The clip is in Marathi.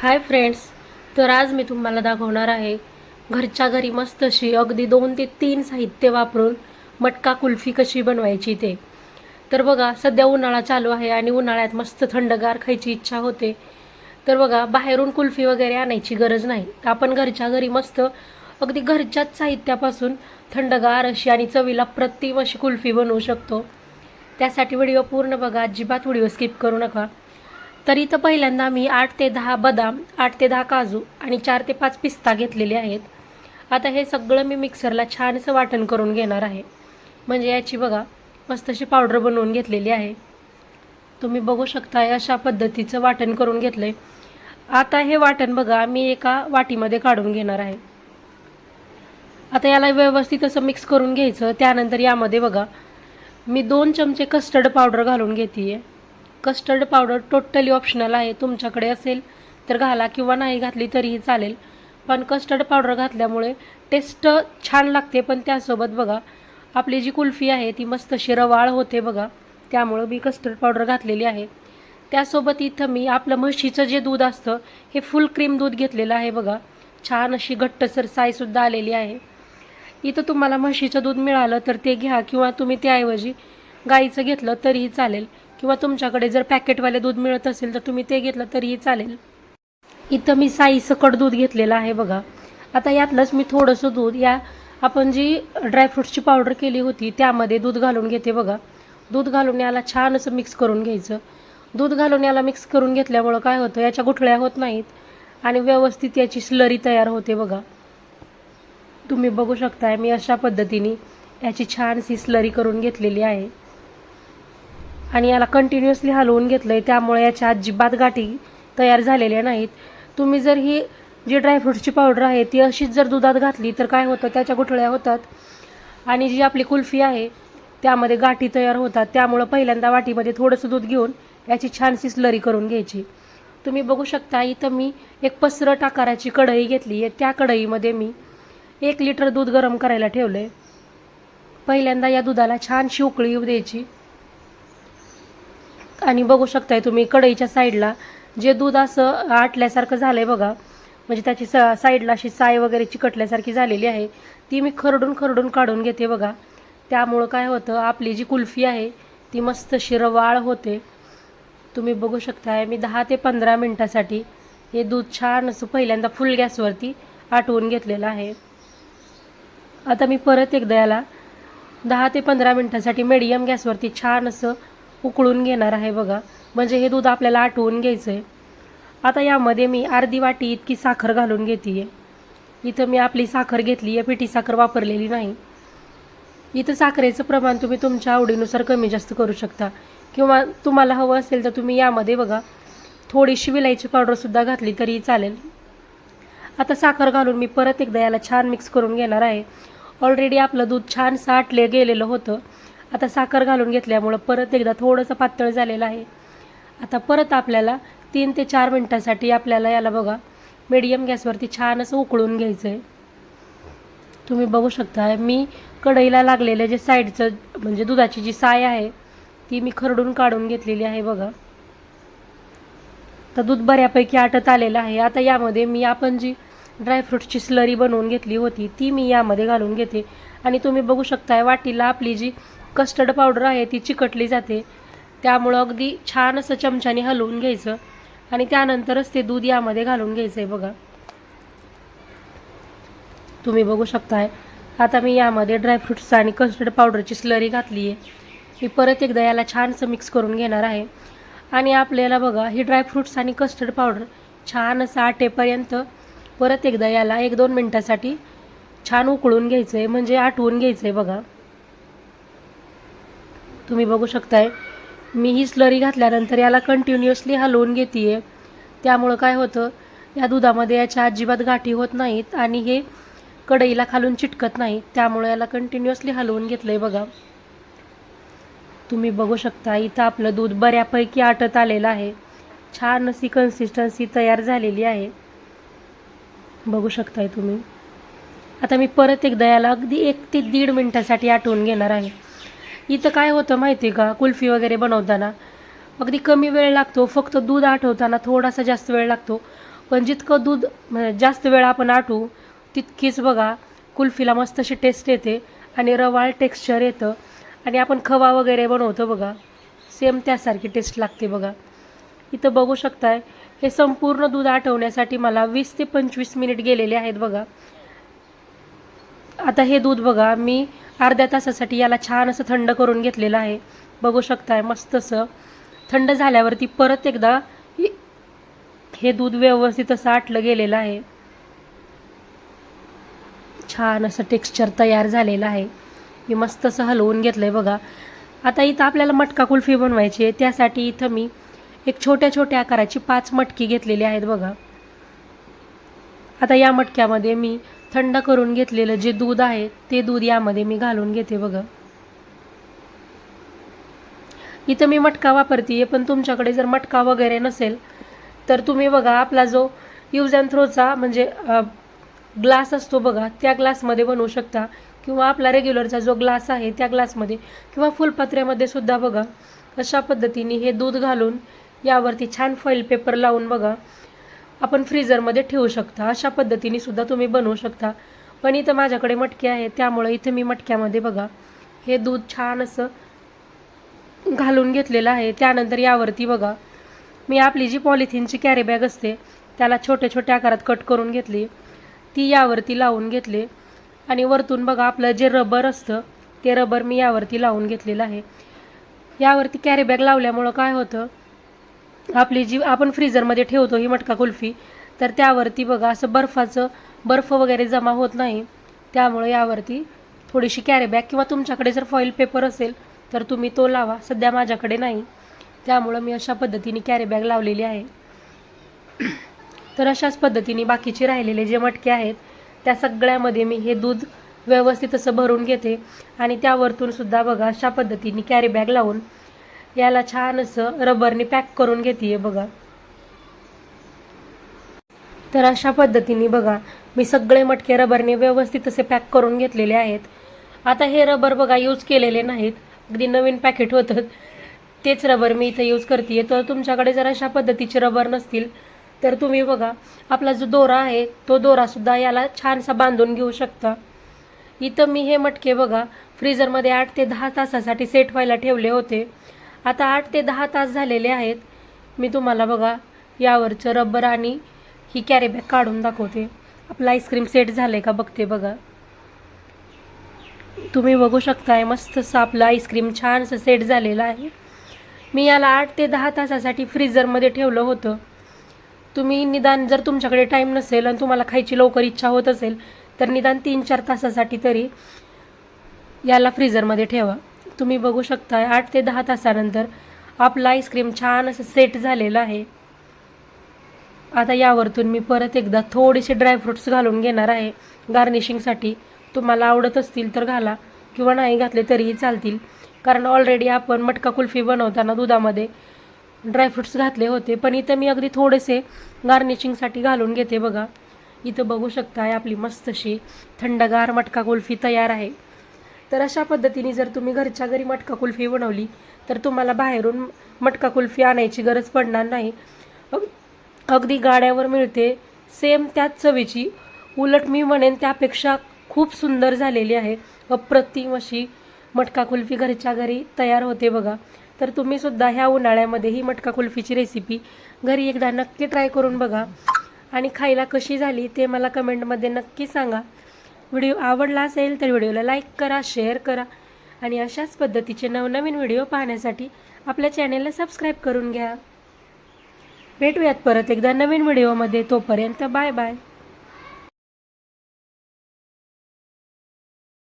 हाय फ्रेंड्स तर आज मी तुम्हाला दाखवणार आहे घरच्या घरी मस्त अशी अगदी दोन ते तीन साहित्य वापरून मटका कुल्फी कशी बनवायची ते. तर बघा सध्या उन्हाळा चालू आहे आणि उन्हाळ्यात मस्त थंडगार खायची इच्छा होते. तर बघा बाहेरून कुल्फी वगैरे आणायची गरज नाही. तर आपण घरच्या घरी मस्त अगदी घरच्याच साहित्यापासून थंडगार अशी आणि चवीला प्रतिम अशी कुल्फी बनवू शकतो. त्यासाठी व्हिडिओ पूर्ण बघा अजिबात व्हिडिओ स्किप करू नका. तर इथं पहिल्यांदा मी आठ ते दहा बदाम आठ ते दहा काजू आणि चार ते पाच पिस्ता घेतलेले आहेत. आता हे सगळं मी मिक्सरला छानसं वाटण करून घेणार आहे. म्हणजे याची बघा मस्त अशी पावडर बनवून घेतलेली आहे. तुम्ही बघू शकता अशा पद्धतीचं वाटण करून घेतलं आहे आता हे वाटण बघा मी एका वाटीमध्ये काढून घेणार आहे. आता याला व्यवस्थित असं मिक्स करून घ्यायचं. त्यानंतर यामध्ये बघा मी दोन चमचे कस्टर्ड पावडर घालून घेते आहे कस्टर्ड पावडर टोटली ऑप्शनल आहे तुमच्याकडे असेल तर घाला किंवा नाही घातली तरीही चालेल. पण कस्टर्ड पावडर घातल्यामुळे टेस्ट छान लागते पण त्यासोबत बघा आपली जी कुल्फी आहे ती मस्त अशी रवाळ होते बघा. त्यामुळं मी कस्टर्ड पावडर घातलेली आहे. त्यासोबत इथं मी आपलं म्हशीचं जे दूध असतं हे फुल क्रीम दूध घेतलेलं आहे बघा. छान अशी घट्टसर साईसुद्धा आलेली आहे. इथं तुम्हाला म्हशीचं दूध मिळालं तर ते घ्या किंवा तुम्ही त्याऐवजी गाईचं घेतलं तरीही चालेल. किंवा तुमच्याकडे जर पॅकेटवाले दूध मिळत असेल तर तुम्ही ते घेतलं तरीही चालेल. इथं मी साई सकट दूध घेतलेलं आहे बघा. आता यातलंच मी थोडंसं दूध या आपण जी ड्रायफ्रूट्सची पावडर केली होती त्यामध्ये दूध घालून घेते बघा. दूध घालून याला छान असं मिक्स करून घ्यायचं. दूध घालून याला मिक्स करून घेतल्यामुळं काय होतं याच्या गुठळ्या होत नाहीत आणि व्यवस्थित याची स्लरी तयार होते बघा. तुम्ही बघू शकताय मी अशा पद्धतीने याची छानशी स्लरी करून घेतलेली आहे. आणि याला कंटिन्युअसली हलवून घेतलं आहे त्यामुळे याच्या अजिबात गाठी तयार झालेल्या नाहीत. तुम्ही जर ही जी ड्रायफ्रूटची पावडर आहे ती अशीच जर दुधात घातली तर काय होतं? त्याच्या गुठळ्या होतात. आणि जी आपली कुल्फी आहे त्यामध्ये गाठी तयार होतात. त्यामुळं पहिल्यांदा वाटीमध्ये थोडंसं दूध घेऊन याची छानशी स्लरी करून घ्यायची. तुम्ही बघू शकता इथं मी एक पसरट आकाराची कढई घेतली आहे. त्या कढईमध्ये मी एक लिटर दूध गरम करायला ठेवलं आहे पहिल्यांदा या दुधाला छानशी उकळी येऊ द्यायची. आणि बघू शकताय तुम्ही कढईच्या साईडला जे दूध असं आटल्यासारखं झालं आहे बघा. म्हणजे त्याची स साईडला अशी साय वगैरे चिकटल्यासारखी झालेली आहे. ती मी खरडून खरडून काढून घेते बघा. त्यामुळं काय होतं आपली जी कुल्फी आहे ती मस्त शिरवाळ होते. तुम्ही बघू शकताय मी दहा ते पंधरा मिनटासाठी हे दूध छान असं पहिल्यांदा फुल गॅसवरती आटवून घेतलेलं आहे. आता मी परत एकदा याला दहा ते पंधरा मिनटासाठी मीडियम गॅसवरती छान असं उकळून घेणार आहे बघा. म्हणजे हे दूध आपल्याला आटवून घ्यायचं आहे आता यामध्ये मी अर्धी वाटी इतकी साखर घालून घेते आहे इथं मी आपली साखर घेतली आहे पिठी साखर वापरलेली नाही. इथं साखरेचं प्रमाण तुम्ही तुमच्या आवडीनुसार कमी जास्त करू शकता. किंवा तुम्हाला हवं असेल तर तुम्ही यामध्ये बघा थोडीशी विलायची पावडरसुद्धा घातली तरी चालेल. आता साखर घालून मी परत एकदा याला छान मिक्स करून घेणार आहे. ऑलरेडी आपलं दूध छान साठले गेलेलं होतं. आता साखर घालून घेतल्यामुळं परत एकदा थोडंसं पातळ झालेलं आहे. आता परत आपल्याला तीन ते चार मिनटासाठी आपल्याला याला बघा मीडियम गॅसवरती छान असं उकळून घ्यायचं आहे तुम्ही बघू शकता मी कढईला लागलेलं जे साईडचं म्हणजे दुधाची जी साय आहे ती मी खरडून काढून घेतलेली आहे बघा. तर दूध बऱ्यापैकी आटत आलेलं आहे. आता यामध्ये मी आपण जी ड्रायफ्रूटची स्लरी बनवून घेतली होती ती मी यामध्ये घालून घेते. आणि तुम्ही बघू शकताय वाटीला आपली जी कस्टर्ड पावडर आहे ती चिकटली जाते. त्यामुळं अगदी छान असं चमच्याने हलवून घ्यायचं. आणि त्यानंतरच ते दूध यामध्ये घालून घ्यायचं आहे बघा. तुम्ही बघू शकताय. आता मी यामध्ये ड्रायफ्रुट्स आणि कस्टर्ड पावडरची स्लरी घातली आहे मी परत एकदा याला छानसं मिक्स करून घेणार आहे. आणि आपल्याला बघा ही ड्रायफ्रुट्स आणि कस्टर्ड पावडर छान असं आटेपर्यंत परत एकदा याला एक दोन मिनटासाठी छान उकळून घ्यायचं आहे म्हणजे आटवून घ्यायचं आहे बघा. तुम्ही बघू शकताय. मी ही स्लरी घातल्यानंतर याला कंटिन्युअसली हलवून घेते आहे त्यामुळं काय होतं या दुधामध्ये याच्या अजिबात गाठी होत नाहीत आणि हे कढईला खालून चिटकत नाही. त्यामुळे याला कंटिन्युअसली हलवून घेतलं आहे बघा. तुम्ही बघू शकता इथं आपलं दूध बऱ्यापैकी आटत आलेलं आहे. छान अशी कन्सिस्टन्सी तयार झालेली आहे. बघू शकताय तुम्ही. आता मी परत एकदा याला अगदी एक ते दीड मिनटासाठी आटवून घेणार आहे. इथं काय होतं माहिती आहे का? कुल्फी वगैरे बनवताना. अगदी कमी वेळ लागतो फक्त दूध आठवताना थोडासा जास्त वेळ लागतो. पण जितकं दूध म्हणजे जास्त वेळ आपण आठवू तितकीच बघा कुल्फीला मस्त अशी टेस्ट येते आणि रवाळ टेक्स्चर येतं. आणि आपण खवा वगैरे बनवतो बघा सेम त्यासारखी टेस्ट लागते बघा. इथं बघू शकताय हे संपूर्ण दूध आठवण्यासाठी मला वीस ते पंचवीस मिनिट गेलेले आहेत बघा. आता हे दूध बघा मी अर्ध्या तासासाठी याला छान असं थंड करून घेतलेलं आहे. बघू शकताय मस्त असं थंड झाल्यावरती परत एकदा हे- हे दूध व्यवस्थित असं आटलं गेलेलं आहे. छान असं टेक्स्चर तयार झालेलं आहे. मी मस्त असं हलवून घेतलं आहे बघा. आता इथं आपल्याला मटका कुल्फी बनवायची आहे. त्यासाठी इथं मी एक छोट्या छोट्या आकाराची पाच मटकी घेतलेली आहेत बघा. आता या मटक्यामध्ये मी थंड करून घेतलेलं जे दूध आहे ते दूध यामध्ये मी घालून घेते बघा. इथं मी मटका वापरते पण तुमच्याकडे जर मटका वगैरे नसेल तर तुम्ही बघा आपला जो यूज अँड थ्रोचा म्हणजे ग्लास असतो बघा त्या ग्लासमध्ये बनवू शकता. किंवा आपला रेग्युलरचा जो ग्लास आहे त्या ग्लासमध्ये किंवा फुलपत्र्यामध्ये सुद्धा बघा अशा पद्धतीने हे दूध घालून यावरती छान फॉईल पेपर लावून बघा. आपण फ्रीझरमध्ये ठेवू शकता. अशा पद्धतीने सुद्धा तुम्ही बनवू शकता. पण इथं माझ्याकडे मटके आहे. त्यामुळे इथं मी मटक्यामध्ये बघा हे दूध छान असं घालून घेतलेलं आहे. त्यानंतर यावरती बघा मी आपली जी पॉलिथिनची कॅरीबॅग असते त्याला छोट्या छोट्या आकारात कट करून घेतली. ती यावरती लावून घेतली. आणि वरतून बघा आपलं जे रबर असतं ते रबर मी यावरती लावून घेतलेलं आहे. यावरती कॅरीबॅग लावल्यामुळं काय होतं आपली जी आपण फ्रीजरमध्ये ठेवतो ही मटका कुल्फी तर त्यावरती बघा असं बर्फाचं बर्फ वगैरे जमा होत नाही त्यामुळे यावरती थोडीशी कॅरीबॅग किंवा तुमच्याकडे जर फॉईल पेपर असेल तर तुम्ही तो लावा. सध्या माझ्याकडे नाही. त्यामुळं मी अशा पद्धतीने कॅरीबॅग लावलेली आहे. तर अशाच पद्धतीने बाकीचे राहिलेले जे मटके आहेत त्या सगळ्यामध्ये मी हे दूध व्यवस्थित असं भरून घेते. आणि त्यावरतून सुद्धा बघा अशा पद्धतीने कॅरीबॅग लावून याला छान असं रबरने पॅक करून घेते बघा. तर अशा पद्धतीने बघा मी सगळे मटके रबरने व्यवस्थित असे पॅक करून घेतलेले आहेत. आता हे रबर बघा यूज केलेले नाहीत. अगदी नवीन पॅकेट होतं. तेच रबर मी इथं यूज करते तर तुमच्याकडे जर अशा पद्धतीचे रबर नसतील तर तुम्ही बघा आपला जो दोरा आहे तो दोरासुद्धा याला छानसा बांधून घेऊ शकता. इथं मी हे मटके बघा फ्रीजरमध्ये आठ ते दहा तासासाठी सेट व्हायला ठेवले होते. आता आठ ते दहा तास झालेले आहेत. मी तुम्हाला बघा यावरचं रबर आणि ही कॅरीबॅग काढून दाखवते. आपलं आईस्क्रीम सेट झालं आहे का बघते बघा. तुम्ही बघू शकताय मस्त असं आपलं आईस्क्रीम छानसं सेट झालेलं आहे. मी याला आठ ते दहा तासासाठी फ्रीझरमध्ये ठेवलं होतं. तुम्ही निदान जर तुमच्याकडे टाईम नसेल आणि तुम्हाला खायची लवकर इच्छा होत असेल तर निदान तीन चार तासासाठी तरी याला फ्रीझरमध्ये ठेवा. तुम्ही बघू शकता आठ ते दहा तासानंतर आपलं आईस्क्रीम छान असं सेट झालेलं आहे. आता यावरतून मी परत एकदा थोडेसे ड्रायफ्रुट्स घालून घेणार आहे. गार्निशिंगसाठी तुम्हाला आवडत असतील तर घाला किंवा नाही घातले तरीही चालतील. कारण ऑलरेडी आपण मटका कुल्फी बनवताना दुधामध्ये ड्रायफ्रुट्स घातले होते पण इथं मी अगदी थोडेसे गार्निशिंगसाठी घालून घेते बघा. इथं बघू शकताय आपली मस्तशी थंडगार मटका कुल्फी तयार आहे. तर अशा पद्धतीने जर तुम्ही घरच्या घरी मटका कुल्फी बनवली तर तुम्हाला बाहेरून मटका कुल्फी आणायची गरज पडणार नाही. अगदी गाड्यावर मिळते. सेम त्याच चवीची. उलट मी म्हणेन त्यापेक्षा खूप सुंदर झालेली आहे. अप्रतिम अशी मटका कुल्फी घरच्या घरी तयार होते बघा. तर तुम्ही सुद्धा ह्या उन्हाळ्यामध्ये ही मटका कुल्फीची रेसिपी घरी एकदा नक्की ट्राय करून बघा. आणि खायला कशी झाली ते मला कमेंटमध्ये नक्की सांगा. व्हिडिओ आवडला असेल तर व्हिडिओला लाईक करा शेअर करा आणि अशाच पद्धतीचे नवनवीन व्हिडिओ पाहण्यासाठी आपल्या चॅनेलला सबस्क्राईब करून घ्या. भेटूयात परत एकदा नवीन व्हिडिओमध्ये. तोपर्यंत बाय बाय.